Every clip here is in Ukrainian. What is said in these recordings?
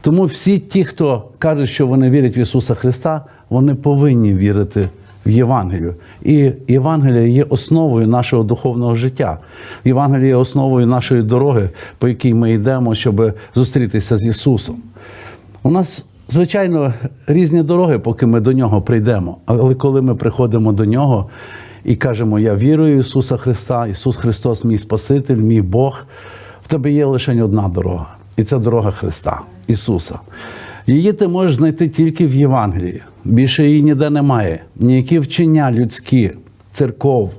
Тому всі ті, хто кажуть, що вони вірять в Ісуса Христа, вони повинні вірити в Євангелію. І Євангелія є основою нашого духовного життя. Євангелія є основою нашої дороги, по якій ми йдемо, щоб зустрітися з Ісусом. У нас, звичайно, різні дороги, поки ми до нього прийдемо. Але коли ми приходимо до нього і кажемо, я вірую в Ісуса Христа, Ісус Христос, мій Спаситель, мій Бог, в тебе є лише одна дорога. І це дорога Христа, Ісуса. Її ти можеш знайти тільки в Євангелії. Більше її ніде немає. Ніякі вчення людські, церков,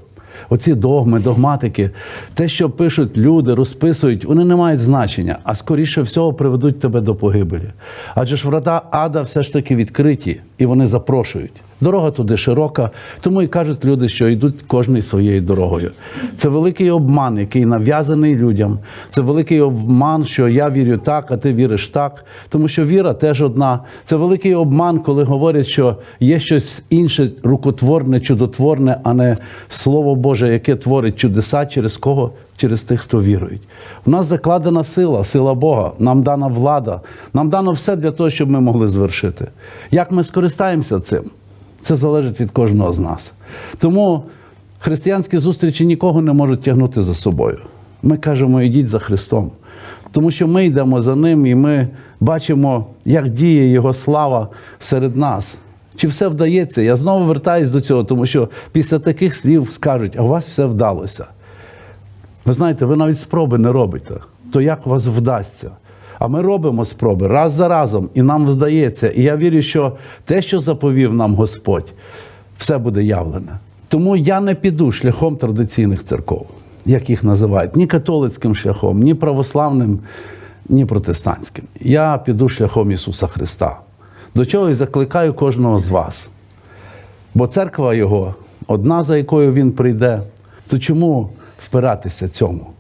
оці догми, догматики, те, що пишуть люди, розписують, вони не мають значення, а скоріше всього приведуть тебе до погибелі. Адже ж врата ада все ж таки відкриті, і вони запрошують. Дорога туди широка, тому і кажуть люди, що йдуть кожний своєю дорогою. Це великий обман, який нав'язаний людям. Це великий обман, що я вірю так, а ти віриш так. Тому що віра теж одна. Це великий обман, коли говорять, що є щось інше рукотворне, чудотворне, а не Слово Боже, яке творить чудеса через кого? Через тих, хто вірують. У нас закладена сила, сила Бога, нам дана влада, нам дано все для того, щоб ми могли звершити. Як ми скористаємося цим? Це залежить від кожного з нас. Тому християнські зустрічі нікого не можуть тягнути за собою. Ми кажемо, ідіть за Христом. Тому що ми йдемо за Ним і ми бачимо, як діє Його слава серед нас. Чи все вдається? Я знову вертаюсь до цього, тому що після таких слів скажуть, а у вас все вдалося. Ви знаєте, ви навіть спроби не робите. То як у вас вдасться? А ми робимо спроби раз за разом, і нам вдається. І я вірю, що те, що заповів нам Господь, все буде явлене. Тому я не піду шляхом традиційних церков, як їх називають, ні католицьким шляхом, ні православним, ні протестантським. Я піду шляхом Ісуса Христа. До чого і закликаю кожного з вас. Бо церква Його одна, за якою Він прийде, то чому впиратися цьому?